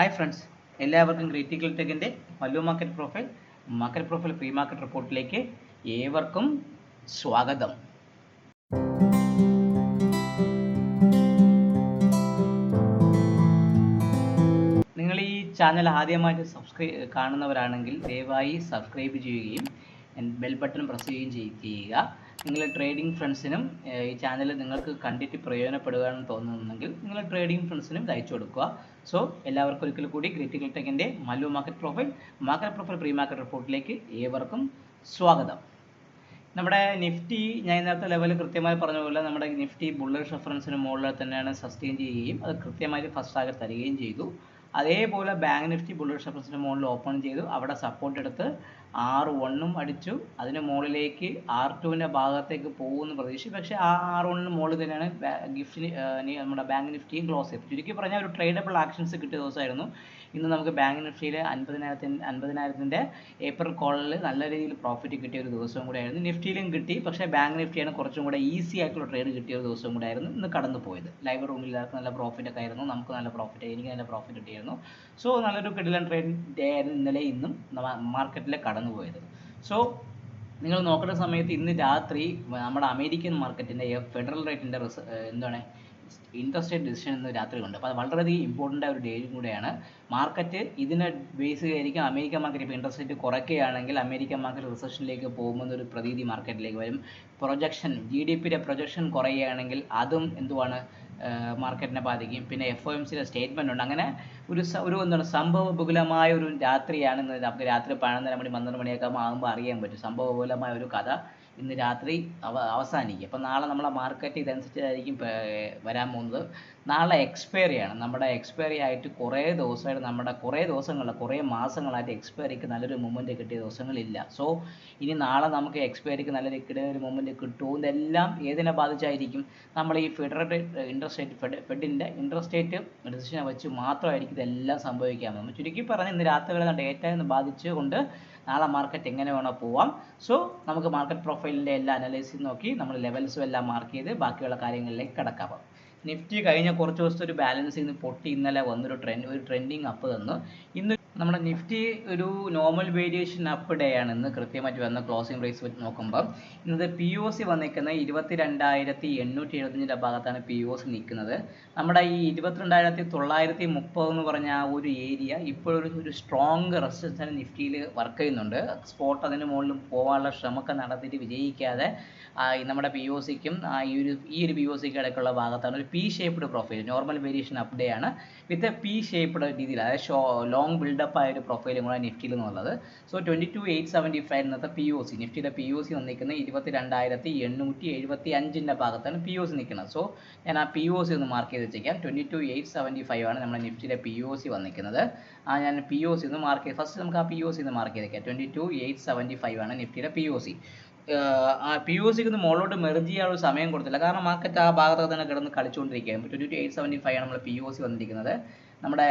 Hi friends എല്ലാവർക്കും critical ടെക്കിന്റെ Mallu market profile market profile pre market റിപ്പോർട്ടിലേക്ക് ഏവർക്കും സ്വാഗതം. നിങ്ങൾ ഈ ചാനൽ ആദ്യമായിട്ട് സബ്സ്ക്രൈബ് കാണുന്നവരാണെങ്കിൽ ദയവായി സബ്സ്ക്രൈബ് ചെയ്യുകയും ബെൽ ബട്ടൺ പ്രസ് ചെയ്യുകയും ചെയ്യുക. നിങ്ങൾ ട്രേഡിംഗ് ഫ്രണ്ട്സിനും ഈ ചാനൽ നിങ്ങൾക്ക് കണ്ടിട്ട് പ്രയോജനപ്പെടുകയാണെന്ന് തോന്നുന്നുണ്ടെങ്കിൽ നിങ്ങൾ ട്രേഡിംഗ് ഫ്രണ്ട്സിനും ഇത് അയച്ചു കൊടുക്കുക. സോ എല്ലാവർക്കും ഒരിക്കൽ കൂടി critical ടെക്കിന്റെ Mallu market profile market profile pre market റിപ്പോർട്ടിലേക്ക് ഏവർക്കും സ്വാഗതം. നമ്മുടെ നിഫ്റ്റി ഞാൻ നേരത്തെ ലെവൽ കൃത്യമായി പറഞ്ഞ പോലെ നമ്മുടെ നിഫ്റ്റി ബുള്ളറ്റ് റെഫറൻസിന് മുകളിൽ തന്നെയാണ് സസ്റ്റെയിൻ ചെയ്യുകയും അത് കൃത്യമായി ഫസ്റ്റ് ടാർഗറ്റ് തരികയും ചെയ്തു. അതേപോലെ ബാങ്ക് നിഫ്റ്റി ബുള്ളറ്റ് റെഫറൻസിന് മുകളിൽ ഓപ്പൺ ചെയ്തു. അവിടെ സപ്പോർട്ട് എടുത്ത് ആർ വണ്ണും അടിച്ചു. അതിന് മുകളിലേക്ക് ആർ ടുവിന്റെ ഭാഗത്തേക്ക് പോകുമെന്ന് പ്രതീക്ഷിച്ചു. പക്ഷേ ആ ആർ വണ്ണിന് മുകളിൽ തന്നെയാണ് ഗിഫ്റ്റിന് നമ്മുടെ ബാങ്ക് നിഫ്റ്റിയും ക്ലോസ് ചെയ്തത്. ചുരുക്കി പറഞ്ഞാൽ ഒരു ട്രേഡബിൾ ആക്ഷൻസ് കിട്ടിയ ദിവസമായിരുന്നു. ഇന്ന് നമുക്ക് ബാങ്ക് നിഫ്റ്റിയിൽ അൻപതിനായിരത്തിന്റെ അൻപതിനായിരത്തിന്റെ ഏപ്രിൽ കോളിൽ നല്ല രീതിയിൽ പ്രോഫിറ്റ് കിട്ടിയ ഒരു ദിവസവും കൂടെ ആയിരുന്നു. നിഫ്റ്റിയിലും കിട്ടി. പക്ഷേ ബാങ്ക് നിഫ്റ്റിയാണ് കുറച്ചും കൂടെ ഈസി ആയിട്ടുള്ള ട്രേഡ് കിട്ടിയ ഒരു ദിവസവും കൂടെ ആയിരുന്നു ഇന്ന് കടന്നു പോയത്. ലൈവ് റൂമിൽ എല്ലാവർക്കും നല്ല പ്രോഫിറ്റ് ഒക്കെ ആയിരുന്നു. നമുക്ക് നല്ല പ്രോഫിറ്റ് എനിക്ക് നല്ല പ്രോഫിറ്റ് കിട്ടിയിരുന്നു. സോ നല്ലൊരു കിടിലൻ ട്രേഡ് ഡേ ആയിരുന്നു ഇന്നലെ ഇന്നും. മാർക്കറ്റിലെ കടന്നു പോയത് സോ നിങ്ങൾ നോക്കേണ്ട സമയത്ത് ഇന്ന് രാത്രി നമ്മുടെ അമേരിക്കൻ മാർക്കറ്റിന്റെ ഫെഡറൽ റേറ്റിന്റെ റിസ എന്താണ് ഇൻട്രസ്റ്റ് റേറ്റ് ഡിസിഷൻ ഇന്ന് രാത്രി ഉണ്ട് അപ്പോൾ അത് വളരെയധികം ഇമ്പോർട്ടന്റ് ആയ ഒരു ഡേയും കൂടെയാണ്. മാർക്കറ്റ് ഇതിനെ ബേസ് ചെയ്തായിരിക്കും അമേരിക്കൻ മാർക്കറ്റ് ഇപ്പോൾ ഇൻട്രസ്റ്റ് റേറ്റ് കുറയ്ക്കുകയാണെങ്കിൽ അമേരിക്കൻ മാർക്കറ്റ് റിസഷനിലേക്ക് പോകുമെന്നൊരു പ്രതീതി മാർക്കറ്റിലേക്ക് വരും. പ്രൊജക്ഷൻ ജി ഡി പിയുടെ പ്രൊജക്ഷൻ കുറയുകയാണെങ്കിൽ അതും എന്തുവാണ് മാർക്കറ്റിനെ ബാധിക്കും. പിന്നെ എഫ് ഒ എം സിയുടെ സ്റ്റേറ്റ്മെന്റ് ഉണ്ട്. അങ്ങനെ ഒരു ഒരു എന്താണ് സംഭവബഹുലമായ ഒരു രാത്രിയാണ് ഇന്ന് നമുക്ക് രാത്രി പതിനൊന്നര മണി പന്ത്രണ്ട് മണിയൊക്കെ ആകുമ്പോൾ അറിയാൻ പറ്റും. സംഭവബഹുലമായ ഒരു കഥ ഇന്ന് രാത്രി അവ അവസാനിക്കും. അപ്പം നാളെ നമ്മളെ മാർക്കറ്റ് ഇതനുസരിച്ചായിരിക്കും വരാൻ പോകുന്നത്. നാളെ എക്സ്പയറി ആണ്. നമ്മുടെ എക്സ്പയറി ആയിട്ട് കുറേ ദിവസമായിട്ട് നമ്മുടെ കുറേ ദിവസങ്ങളിൽ കുറേ മാസങ്ങളായിട്ട് എക്സ്പയറിക്ക് നല്ലൊരു മൂവ്മെന്റ് കിട്ടിയ ദിവസങ്ങളില്ല. സോ ഇനി നാളെ നമുക്ക് എക്സ്പയറിക്ക് നല്ലൊരു കിട്ടിയ ഒരു മൂവ്മെന്റ് കിട്ടുമോ? ഇതെല്ലാം ഏതിനെ ബാധിച്ചായിരിക്കും? നമ്മൾ ഈ ഫെഡറൽ ഇൻട്രസ്റ്റ് റേറ്റ് ഫെഡ് ഫെഡിന്റെ ഇൻട്രസ്റ്റ് റേറ്റ് ഡിസിഷനെ വെച്ച് മാത്രമായിരിക്കും ഇതെല്ലാം സംഭവിക്കാൻ ചുരുക്കി പറഞ്ഞ് ഇന്ന് രാത്രി വരെ ഡേറ്റ എന്ന് ബാധിച്ചുകൊണ്ട് നാളെ മാർക്കറ്റ് എങ്ങനെ വേണോ പോവാം. സോ നമുക്ക് മാർക്കറ്റ് പ്രൊഫൈലിന്റെ എല്ലാ അനലൈസിസ് നോക്കി നമ്മൾ ലെവൽസും എല്ലാം മാർക്ക് ചെയ്ത് ബാക്കിയുള്ള കാര്യങ്ങളിലേക്ക് കിടക്കാം നിഫ്റ്റി കഴിഞ്ഞ കുറച്ച് ദിവസത്തെ ഒരു ബാലൻസ് ഇന്ന് പൊട്ടി ഇന്നലെ വന്നൊരു ട്രെൻഡ് ഒരു ട്രെൻഡിങ് അപ്പ് തന്നു ഇന്ന് നമ്മുടെ നിഫ്റ്റി ഒരു നോർമൽ വേരിയേഷൻ അപ്പ് ഡേ ആണ്. ഇന്ന് കൃത്യമായിട്ട് വന്ന ക്ലോസിംഗ് പ്രൈസ് വെച്ച് നോക്കുമ്പോൾ ഇന്നത്തെ പി ഒ സി വന്നിരിക്കുന്നത് ഇരുപത്തി രണ്ടായിരത്തി എണ്ണൂറ്റി എഴുപത്തഞ്ചിന്റെ ഭാഗത്താണ് പി ഒ സി നിൽക്കുന്നത്. നമ്മുടെ ഈ ഇരുപത്തിരണ്ടായിരത്തി തൊള്ളായിരത്തി മുപ്പത് എന്ന് പറഞ്ഞ ആ ഒരു ഏരിയ ഇപ്പോഴൊരു ഒരു സ്ട്രോങ് റെസിസ്റ്റൻസ് നിഫ്റ്റിയിൽ വർക്ക് ചെയ്യുന്നുണ്ട്. സ്പോട്ട് അതിന് മുകളിൽ പോകാനുള്ള ശ്രമമൊക്കെ നടത്തിയിട്ട് വിജയിക്കാതെ നമ്മുടെ പി ഒ സിക്കും ഈ ഒരു ഈ ഒരു പി ഒ സിക്ക് ഇടയ്ക്കുള്ള ഭാഗത്താണ് ഒരു P shaped profile normal variation up day ആണ്. വിത്ത് എ പി ഷേപ്പ്ഡ് രീതിയിൽ അതായത് ഷോ ലോങ് ബിൽഡപ്പ് ആയ ഒരു പ്രൊഫൈലും കൂടെ നിഫ്റ്റിയിൽ എന്നുള്ളത് so twenty two eight seventy five ഇന്നത്തെ പി ഒ സി നിഫ്റ്റിയുടെ പി ഒ സി വന്നിരിക്കുന്നത് ഇരുപത്തി രണ്ടായിരത്തി എണ്ണൂറ്റി എഴുപത്തി അഞ്ചിന്റെ ഭാഗത്താണ് പി ഒ സി നിൽക്കുന്നത്. സോ ഞാൻ ആ പി ഒ സി ഒന്ന് മാർക്ക് ചെയ്ത് വെച്ചേക്കാം. Twenty two eight seventy five ആണ് നമ്മുടെ നിഫ്റ്റിയുടെ പി ഒ സി വന്നിരിക്കുന്നത്. ആ ഞാൻ പി ഒ സി ഒന്ന് മാർക്ക് ചെയ്ത് ഫസ്റ്റ് നമുക്ക് ആ പി ഒ സി ഒന്ന് മാർക്ക് ചെയ്തേക്കാം twenty two eight seventy five ആണ് നിഫ്റ്റിയുടെ P O C P U സിക്ക് മുകളിലോട്ട് മെർജ് ചെയ്യാനുള്ള സമയം കൊടുത്തില്ല. കാരണം മാർക്കറ്റ് ആ ഭാഗത്തൊക്കെ തന്നെ കിടന്ന് കളിച്ചുകൊണ്ടിരിക്കുകയാണ്. Twenty two eight seventy five ആണ് നമ്മൾ പി യു സി വന്നിരിക്കുന്നത്. നമ്മുടെ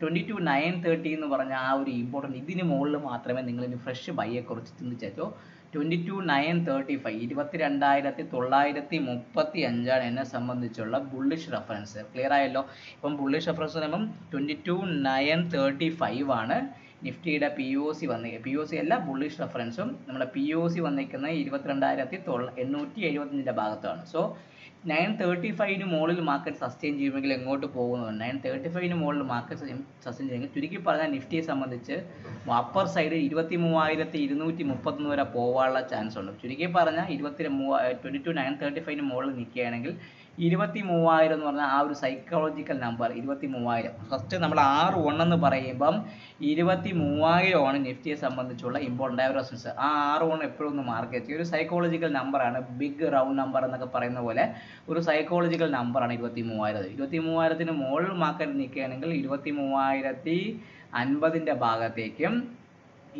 ട്വന്റി ടു നയൻ തേർട്ടി എന്ന് പറഞ്ഞ ആ ഒരു ഇമ്പോർട്ടന്റ് ഇതിന് മുകളിൽ മാത്രമേ നിങ്ങൾ ഇനി ഫ്രഷ് ബൈയെ കുറിച്ച് ചിന്തിച്ചോ twenty two nine thirty five ഇരുപത്തി രണ്ടായിരത്തി തൊള്ളായിരത്തി മുപ്പത്തി അഞ്ചാണ് എന്നെ സംബന്ധിച്ചുള്ള ബുള്ളിഷ് റെഫറൻസ് ക്ലിയർ ആയല്ലോ? ഇപ്പം ബുള്ളിഷ് റെഫറൻസ് പറയുമ്പം twenty two nine thirty five ആണ്. നിഫ്റ്റിയുടെ പി ഒ സി വന്നി പി ഒ സി അല്ല ബുള്ളിഷ് റെഫറൻസും നമ്മുടെ പി ഒ സി വന്നിരിക്കുന്നത് ഇരുപത്തിരണ്ടായിരത്തി തൊള്ള എണ്ണൂറ്റി എഴുപത്തഞ്ചിന്റെ ഭാഗത്താണ്. സോ നയൻ തേർട്ടി ഫൈവിന് മുകളിൽ മാർക്കറ്റ് സസ്റ്റെയിൻ ചെയ്യുമെങ്കിൽ എങ്ങോട്ട് പോകുന്നുണ്ട് നയൻ തേർട്ടി ഫൈവിന് മുകളിൽ മാർക്കറ്റ് സസ്റ്റെയിൻ ചെയ്യുമെങ്കിൽ ചുരുക്കി പറഞ്ഞാൽ നിഫ്റ്റിയെ സംബന്ധിച്ച് അപ്പർ സൈഡ് ഇരുപത്തി മൂവായിരത്തി ഇരുന്നൂറ്റി മുപ്പത്തൊന്ന് വരെ പോകാനുള്ള ചാൻസ് ഉണ്ട്. ചുരുക്കി പറഞ്ഞാൽ ഇരുപത്തി മൂവ ട്വന്റി ടു നയൻ തേർട്ടി ഫൈവിന് മുകളിൽ നിൽക്കുകയാണെങ്കിൽ ഇരുപത്തി മൂവായിരം എന്ന് പറഞ്ഞാൽ ആ ഒരു സൈക്കോളജിക്കൽ നമ്പർ ഇരുപത്തി മൂവായിരം ഫസ്റ്റ് നമ്മൾ ആറ് എന്ന് പറയുമ്പം ഇരുപത്തി മൂവായിരമാണ് നിഫ്റ്റിയെ സംബന്ധിച്ചുള്ള ഇമ്പോർട്ടന്റ് ആയ റെസൻസ് ആ ആറ് വൺ എപ്പോഴും ഒന്ന് മാർക്ക് ചെയ്യുക. ഒരു സൈക്കോളജിക്കൽ നമ്പറാണ് ബിഗ് റൗണ്ട് നമ്പർ എന്നൊക്കെ പറയുന്ന പോലെ ഒരു സൈക്കോളജിക്കൽ നമ്പറാണ് ഇരുപത്തി മൂവായിരം ഇരുപത്തി മൂവായിരത്തിന് മുകളിൽ മാർക്കറ്റ് നിൽക്കുകയാണെങ്കിൽ ഇരുപത്തി മൂവായിരത്തി അൻപതിന്റെ ഭാഗത്തേക്കും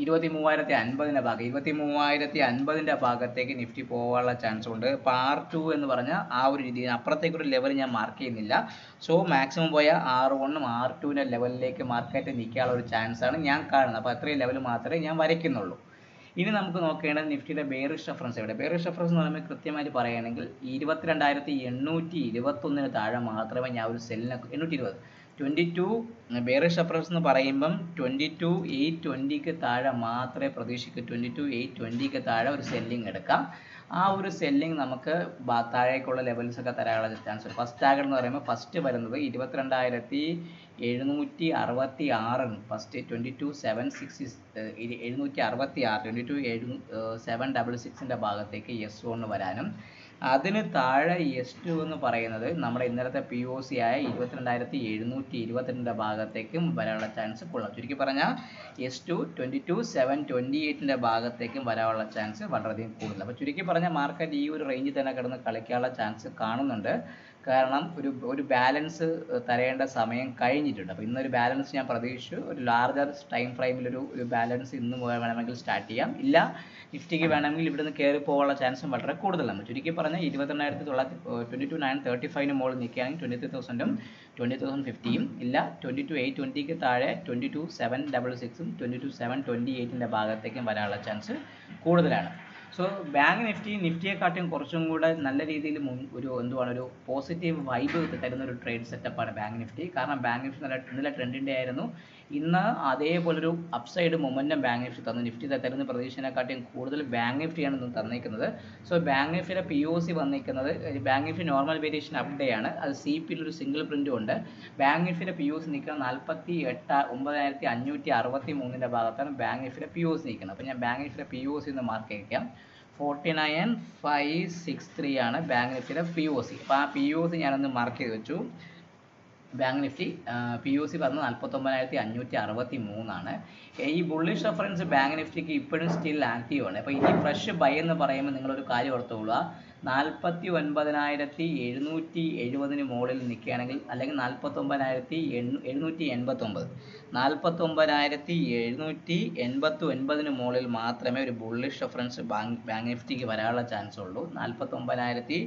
ഇരുപത്തി മൂവായിരത്തി അൻപതിന്റെ ഭാഗം. ഇരുപത്തി മൂവായിരത്തി അൻപതിന്റെ ഭാഗത്തേക്ക് നിഫ്റ്റി പോകാനുള്ള ചാൻസ് ഉണ്ട്. പാർട്ട് ടു എന്ന് പറഞ്ഞാൽ ആ ഒരു രീതിയിൽ അപ്പുറത്തേക്കൊരു ലെവൽ ഞാൻ മാർക്ക് ചെയ്യുന്നില്ല. സോ മാക്സിമം പോയ ആർ വണ്ണും ആർ ടുവിന്റെ ലെവലിലേക്ക് മാർക്കറ്റ് നിൽക്കാനുള്ള ഒരു ചാൻസ് ആണ് ഞാൻ കാണുന്നത്. അപ്പോൾ അത്രയും ലെവൽ മാത്രമേ ഞാൻ വരയ്ക്കുന്നുള്ളൂ. ഇനി നമുക്ക് നോക്കേണ്ടത് നിഫ്റ്റിയുടെ ബേറിഷ് റെഫറൻസ് എവിടെ? ബേറിഷ് റെഫറൻസ് എന്ന് പറയുമ്പോൾ കൃത്യമായിട്ട് പറയുകയാണെങ്കിൽ ഇരുപത്തിരണ്ടായിരത്തി എണ്ണൂറ്റി ഇരുപത്തൊന്നിന് താഴെ മാത്രമേ ഞാൻ ഒരു സെല്ലിനെ എണ്ണൂറ്റി ഇരുപത് ട്വന്റി ടു ബേറിഷ് റെഫറൻസ് എന്ന് പറയുമ്പം ട്വന്റി ടു എയ്റ്റ് ട്വന്റിക്ക് താഴെ മാത്രമേ പ്രതീക്ഷിക്കൂ. ട്വന്റി ടു എയ്റ്റ് ട്വന്റിക്ക് താഴെ ഒരു സെല്ലിംഗ് എടുക്കാം. ആ ഒരു സെല്ലിംഗ് നമുക്ക് താഴേക്കുള്ള ലെവൽസ് ഒക്കെ തരാനുള്ള ചാൻസ് ഫസ്റ്റ് ടാഗർ എന്ന് പറയുമ്പോൾ ഫസ്റ്റ് വരുന്നത് ഇരുപത്തിരണ്ടായിരത്തി എഴുന്നൂറ്റി അറുപത്തി ആറിന് first twenty two seven six എഴുന്നൂറ്റി അറുപത്തി ആറ് ട്വന്റി ടു എഴുന്നൂ സെവൻ ഡബിൾ സിക്സിന്റെ ഭാഗത്തേക്ക് എസ് ഒന്ന് വരാനും. അതിന് താഴെ എസ് ടു എന്ന് പറയുന്നത് നമ്മുടെ ഇന്നലത്തെ പി ഒ സി ആയ ഇരുപത്തിരണ്ടായിരത്തി എഴുന്നൂറ്റി ഇരുപത്തിരണ്ടിന്റെ ഭാഗത്തേക്കും വരാനുള്ള ചാൻസ് കൊള്ളാം. ചുരുക്കി പറഞ്ഞാൽ S two twenty two seven twenty എയ്റ്റിന്റെ ഭാഗത്തേക്കും വരാനുള്ള ചാൻസ് വളരെയധികം കൂടുതലാണ്. അപ്പോൾ ചുരുക്കി പറഞ്ഞാൽ മാർക്കറ്റ് ഈ ഒരു റേഞ്ചിൽ തന്നെ കിടന്ന് കളിക്കാനുള്ള ചാൻസ് കാണുന്നുണ്ട്. കാരണം ഒരു ഒരു ബാലൻസ് തരേണ്ട സമയം കഴിഞ്ഞിട്ടുണ്ട്. അപ്പോൾ ഇന്നൊരു ബാലൻസ് ഞാൻ പ്രതീക്ഷിച്ചു. ഒരു ലാർജർ ടൈം ഫ്രെയിമിൽ ഒരു ഒരു ബാലൻസ് ഇന്ന് വേണമെങ്കിൽ സ്റ്റാർട്ട് ചെയ്യാം. ഇല്ല നിഫ്റ്റിക്ക് വേണമെങ്കിൽ ഇവിടുന്ന് കയറി പോകാനുള്ള ചാൻസും വളരെ കൂടുതലാണ്. ചുരുക്കി പറഞ്ഞാൽ ഇരുപത്തെണ്ണായിരത്തി തൊള്ളായിരത്തി ട്വന്റി ടു നയൻ തേർട്ടി ഫൈവിന് മുകളിൽ നിൽക്കുകയാണെങ്കിൽ ട്വന്റി ത്രീ തൗസൻഡും ട്വന്റി തൗസൻഡ് ഫിഫ്റ്റിയും ഇല്ല. ട്വന്റി ടു എയ്റ്റ് ട്വന്റിക്ക് താഴെ ട്വന്റി ടു സെവൻ ഡബിൾ സിക്സും ട്വന്റി ടു സെവൻ ട്വന്റി എയ്റ്റിന്റെ ഭാഗത്തേക്കും വരാനുള്ള ചാൻസ് കൂടുതലാണ്. സോ ബാങ്ക് നിഫ്റ്റി നിഫ്റ്റിയെക്കാട്ടും കുറച്ചും കൂടെ നല്ല രീതിയിൽ ഒരു എന്തുവാണ് ഒരു പോസിറ്റീവ് വൈബ് തരുന്ന ഒരു ട്രേഡ് സെറ്റപ്പാണ് ബാങ്ക് നിഫ്റ്റി കാരണം ബാങ്ക് നിഫ്റ്റി നല്ല നല്ല ട്രെൻഡിന്റെ ആയിരുന്നു ഇന്ന് അതേപോലൊരു അപ്സൈഡ് മൊമെന്റം ബാങ്ക് നിഫ്റ്റി തന്നു. നിഫ്റ്റി തരുന്ന പ്രതീക്ഷനെക്കാട്ടിയും കൂടുതൽ ബാങ്ക് നിഫ്റ്റിയാണ് ഇന്ന് തന്നിരിക്കുന്നത്. സോ ബാങ്ക് നിഫ്റ്റിയുടെ പി ഒ സി വന്നിരിക്കുന്നത് bank Nifty normal variation up day ആണ്. അത് സി പിയിൽ ഒരു സിംഗിൾ പ്രിന്റും ഉണ്ട്. ബാങ്ക് നിഫ്റ്റിയുടെ പി ഒ സി നിൽക്കുന്നത് നാൽപ്പത്തി എട്ട് ഒമ്പതിനായിരത്തി അഞ്ഞൂറ്റി അറുപത്തി മൂന്നിന്റെ ഭാഗത്താണ് ബാങ്ക് നിഫ്റ്റിയുടെ പി ഒ സി നിൽക്കുന്നത്. അപ്പോൾ ഞാൻ ബാങ്ക് നിഫ്റ്റിയുടെ പി ഒ സി എന്ന് mark ചെയ്യിക്കാം. Forty nine five six three ആണ് ബാങ്ക് നിഫ്റ്റിയുടെ പി ഒ സി അപ്പോൾ ആ പി ഒ സി ഞാനൊന്ന് മാർക്ക് ചെയ്ത് വെച്ചു. Bank Nifty P U C പറഞ്ഞത് നാൽപ്പത്തൊമ്പതിനായിരത്തി അഞ്ഞൂറ്റി അറുപത്തി മൂന്നാണ് ഈ ബുള്ളിഷ് റെഫറൻസ് ബാങ്ക് നിഫ്റ്റിക്ക് ഇപ്പോഴും സ്റ്റിൽ ആക്റ്റീവ് ആണ്. അപ്പോൾ ഇനി ഫ്രഷ് ബൈ എന്ന് പറയുമ്പോൾ നിങ്ങളൊരു കാര്യം ഓർത്തുകൊള്ളുക നാൽപ്പത്തി ഒൻപതിനായിരത്തി എഴുന്നൂറ്റി എഴുപതിന് മുകളിൽ നിൽക്കുകയാണെങ്കിൽ അല്ലെങ്കിൽ നാൽപ്പത്തൊമ്പതിനായിരത്തി എഴുന്നൂറ്റി എൺപത്തൊമ്പത് നാൽപ്പത്തൊമ്പതിനായിരത്തി എഴുന്നൂറ്റി എൺപത്തി ഒൻപതിന് മുകളിൽ മാത്രമേ ഒരു ബുള്ളിഷ് റെഫറൻസ് ബാങ്ക് ബാങ്ക് നിഫ്റ്റിക്ക് വരാനുള്ള ചാൻസ് ഉള്ളൂ. നാൽപ്പത്തൊമ്പതിനായിരത്തി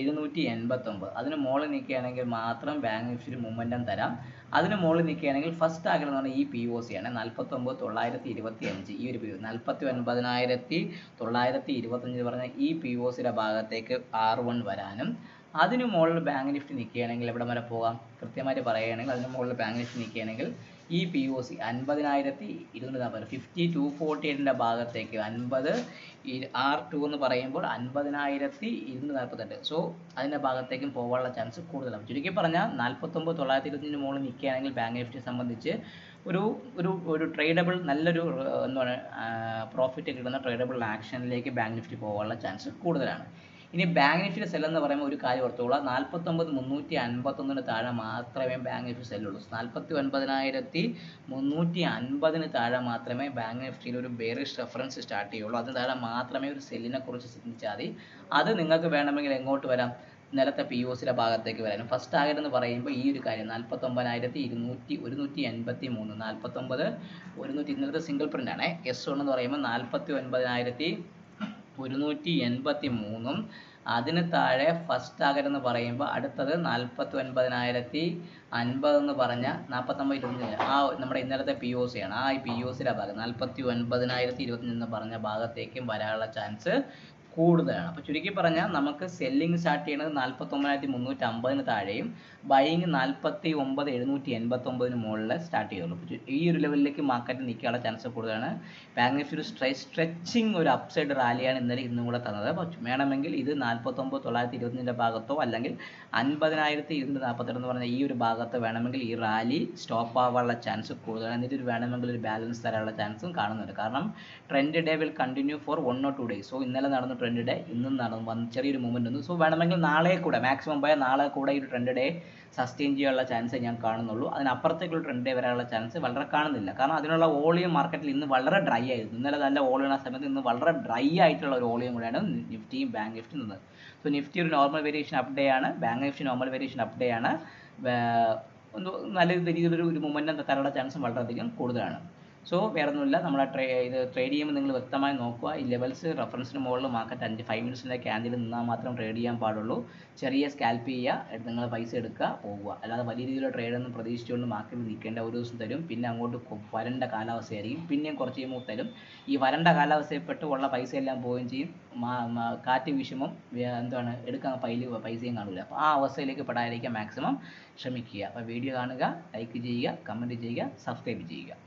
എഴുന്നൂറ്റി എൺപത്തൊമ്പത് അതിന് മുകളിൽ നിൽക്കുകയാണെങ്കിൽ മാത്രം ബാങ്ക് നിഫ്റ്റിയിൽ മൂവ്മെന്റം തരാം. അതിന് മുകളിൽ നിൽക്കുകയാണെങ്കിൽ ഫസ്റ്റ് ടാർഗറ്റ് എന്ന് പറഞ്ഞാൽ ഈ പി ഒ സി ആണ്. നാൽപ്പത്തൊമ്പത് തൊള്ളായിരത്തി ഇരുപത്തി അഞ്ച് ഈ ഒരു പി ഒ നാൽപ്പത്തി ഒൻപതിനായിരത്തി തൊള്ളായിരത്തി ഇരുപത്തഞ്ച് പറഞ്ഞ ഈ പി ഒ സിയുടെ ഭാഗത്തേക്ക് ആർ വൺ വരാനും. അതിന് മുകളിൽ ബാങ്ക് നിഫ്റ്റി നിൽക്കുകയാണെങ്കിൽ എവിടെ വരെ പോകാം? കൃത്യമായിട്ട് പറയുകയാണെങ്കിൽ അതിന് മുകളിൽ ബാങ്ക് നിഫ്റ്റി നിൽക്കുകയാണെങ്കിൽ ഈ പി ഒ സി അൻപതിനായിരത്തി ഇരുന്നൂറ്റി ഫിഫ്റ്റി ടു ഫോർട്ടി എയ്റ്റിന്റെ ഭാഗത്തേക്ക് അൻപത് ആർ ടു എന്ന് പറയുമ്പോൾ അൻപതിനായിരത്തി ഇരുന്നൂറ്റി നാൽപ്പത്തെട്ട് സോ അതിന്റെ ഭാഗത്തേക്കും പോകാനുള്ള ചാൻസ് കൂടുതലാണ്. ചുരുക്കി പറഞ്ഞാൽ നാൽപ്പത്തൊമ്പത് തൊള്ളായിരത്തി ഇരുപത്തഞ്ചിന് മുകളിൽ നിൽക്കുകയാണെങ്കിൽ ബാങ്ക് നിഫ്റ്റി സംബന്ധിച്ച് ഒരു ഒരു ഒരു ട്രേഡബിൾ നല്ലൊരു എന്താണ് പ്രോഫിറ്റ് കിട്ടുന്ന ട്രേഡബിൾ ആക്ഷനിലേക്ക് ബാങ്ക് നിഫ്റ്റി പോകാനുള്ള ചാൻസ് കൂടുതലാണ്. ഇനി ബാങ്ക് നിഫ്റ്റിയുടെ സെൽ എന്ന് പറയുമ്പോൾ ഒരു കാര്യം ഓർത്തോളാം. നാൽപ്പത്തൊമ്പത് മുന്നൂറ്റി അൻപത്തൊന്നിന് താഴെ മാത്രമേ ബാങ്ക് നിഫ്റ്റി സെല്ലുള്ളൂ നാൽപ്പത്തി ഒൻപതിനായിരത്തി മുന്നൂറ്റി അൻപതിന് താഴെ മാത്രമേ ബാങ്ക് നിഫ്റ്റിയിൽ ഒരു ബേറിഷ് റെഫറൻസ് സ്റ്റാർട്ട് ചെയ്യുള്ളൂ. അതിന് താഴെ മാത്രമേ ഒരു സെല്ലിനെ കുറിച്ച് ചിന്തിച്ചാൽ മതി. അത് നിങ്ങൾക്ക് വേണമെങ്കിൽ എങ്ങോട്ട് വരാം? ഇന്നലത്തെ പി ഒ സിയുടെ ഭാഗത്തേക്ക് വരാനും. ഫസ്റ്റ് ടാർഗറ്റ് എന്ന് പറയുമ്പോൾ ഈ ഒരു കാര്യം നാൽപ്പത്തൊമ്പതിനായിരത്തി ഇരുന്നൂറ്റി ഒരുന്നൂറ്റി എൺപത്തി മൂന്ന് നാൽപ്പത്തൊമ്പത് ഒരുന്നൂറ്റി ഇന്നലത്തെ സിംഗിൾ പ്രിന്റ് ആണ്. എസ് വൺ എന്ന് പറയുമ്പോൾ നാൽപ്പത്തി ഒൻപതിനായിരത്തി ഒരുന്നൂറ്റി എൺപത്തി മൂന്നും അതിന് താഴെ ഫസ്റ്റ് ടാർഗറ്റ് എന്ന് പറയുമ്പോൾ അടുത്തത് നാൽപ്പത്തി ഒൻപതിനായിരത്തി അൻപത് എന്ന് പറഞ്ഞ നാൽപ്പത്തൊമ്പത് ഇരുപത്തി ആ നമ്മുടെ ഇന്നലത്തെ പി ഒ സി ആണ്. ആ പി ഒ സിയുടെ ഭാഗം. നാൽപ്പത്തി ഒൻപതിനായിരത്തി ഇരുപത്തി എന്ന് പറഞ്ഞ ഭാഗത്തേക്കും വരാനുള്ള ചാൻസ് കൂടുതലാണ് അപ്പോൾ ചുരുക്കി പറഞ്ഞാൽ നമുക്ക് സെല്ലിംഗ് സ്റ്റാർട്ട് ചെയ്യുന്നത് നാൽപ്പത്തൊമ്പതിനായിരത്തി മുന്നൂറ്റി അമ്പതിന് താഴെയും ബൈയിങ് നാൽപ്പത്തി ഒമ്പത് എഴുന്നൂറ്റി എൺപത്തൊമ്പതിന് മുകളിൽ സ്റ്റാർട്ട് ചെയ്യുള്ളൂ ഈ ഒരു ലെവലിലേക്ക് മാർക്കറ്റ് നിൽക്കാനുള്ള ചാൻസ് കൂടുതലാണ്. ബാങ്ക് നിഫ്റ്റി ഒരു സ്ട്രെ സ്ട്രെച്ചിങ് ഒരു അപ്സൈഡ് റാലിയാണ് ഇന്നലെ ഇന്നും കൂടെ തന്നത്. വേണമെങ്കിൽ ഇത് നാൽപ്പത്തൊമ്പത് തൊള്ളായിരത്തി ഇരുപത്തിന്റെ ഭാഗത്തോ അല്ലെങ്കിൽ അൻപതിനായിരത്തി ഇരുന്നൂറ്റി നാൽപ്പത്തെട്ട് എന്ന് പറഞ്ഞ ഈ ഒരു ഭാഗത്ത് വേണമെങ്കിൽ ഈ റാലി സ്റ്റോപ്പ് ആവാനുള്ള ചാൻസ് കൂടുതലാണ്. എന്നിട്ട് ഒരു വേണമെങ്കിൽ ഒരു ബാലൻസ് തരാനുള്ള ചാൻസും കാണുന്നുണ്ട്. കാരണം trend day will continue for one or two days so ഇന്നലെ നടന്ന ട്രെൻഡ് ഡേ ഇന്നും നടന്നു. വന്ന് ചെറിയൊരു മൂവ്മെന്റ് ഉണ്ട് സോ വേണമെങ്കിൽ നാളെ കൂടെ മാക്സിമം പോയാൽ നാളെ കൂടെ ഈ ഒരു ട്രെൻഡ് ഡേ സസ്റ്റെയിൻ ചെയ്യാനുള്ള ചാൻസ് ഞാൻ കാണുന്നുള്ളൂ. അതിനപ്പുറത്തേക്കുള്ള ട്രെൻഡ് ഡേ വരാനുള്ള ചാൻസ് വളരെ കാണുന്നില്ല. കാരണം അതിനുള്ള വോളിയം മാർക്കറ്റിൽ ഇന്ന് വളരെ ഡ്രൈ ആയിരുന്നു. ഇന്നലെ നല്ല വോളിയുള്ള സമയത്ത് ഇന്ന് വളരെ ഡ്രൈ ആയിട്ടുള്ള ഒരു വോളിയം കൂടെയാണ് നിഫ്റ്റിയും ബാങ്ക് നിഫ്റ്റി നിന്നത്. സോ നിഫ്റ്റി ഒരു നോർമൽ വേരിയേഷൻ അപ്പ് ഡേ ആണ്. Bank Nifty normal variation up day ആണ്. ഒന്ന് നല്ല രീതിയിലൊരു ഒരു മൊമെന്റം തരാനുള്ള ചാൻസും വളരെയധികം കൂടുതലാണ്. സോ വേറെ നമ്മളെ ട്രേ ഇത് ട്രേഡ് ചെയ്യുമ്പോൾ നിങ്ങൾ വ്യക്തമായി നോക്കുക. ഈ ലെവൽസ് റെഫറൻസിന് മുകളിൽ മാർക്കറ്റ് അഞ്ച് ഫൈവ് മിനിറ്റ്സിന്റെ ക്യാൻഡിൽ നിന്നാൽ മാത്രം ട്രേഡ് ചെയ്യാൻ പാടുള്ളൂ. ചെറിയ സ്കാൽപ്പ് ചെയ്യുക നിങ്ങൾ പൈസ എടുക്കുക പോവുക. അല്ലാതെ വലിയ രീതിയിലുള്ള ട്രേഡ് ഒന്നും പ്രതീക്ഷിച്ചുകൊണ്ട് മാർക്കറ്റിൽ നിൽക്കേണ്ട ഒരു ദിവസം തരും. പിന്നെ അങ്ങോട്ട് വരണ്ട കാലാവസ്ഥയായിരിക്കും. പിന്നെയും കുറച്ച് കഴിയുമ്പോൾ തരും. ഈ വരണ്ട കാലാവസ്ഥയിൽപ്പെട്ട് ഉള്ള പൈസ എല്ലാം പോവുകയും ചെയ്യും. കാറ്റ് വ്യ- എന്താണ് എടുക്കാൻ പൈൽ പൈസയും കാണില്ല അപ്പോൾ ആ അവസ്ഥയിലേക്ക് പെടാതിരിക്കാൻ മാക്സിമം ശ്രമിക്കുക. അപ്പോൾ വീഡിയോ കാണുക ലൈക്ക് ചെയ്യുക കമന്റ് ചെയ്യുക സബ്സ്ക്രൈബ് ചെയ്യുക.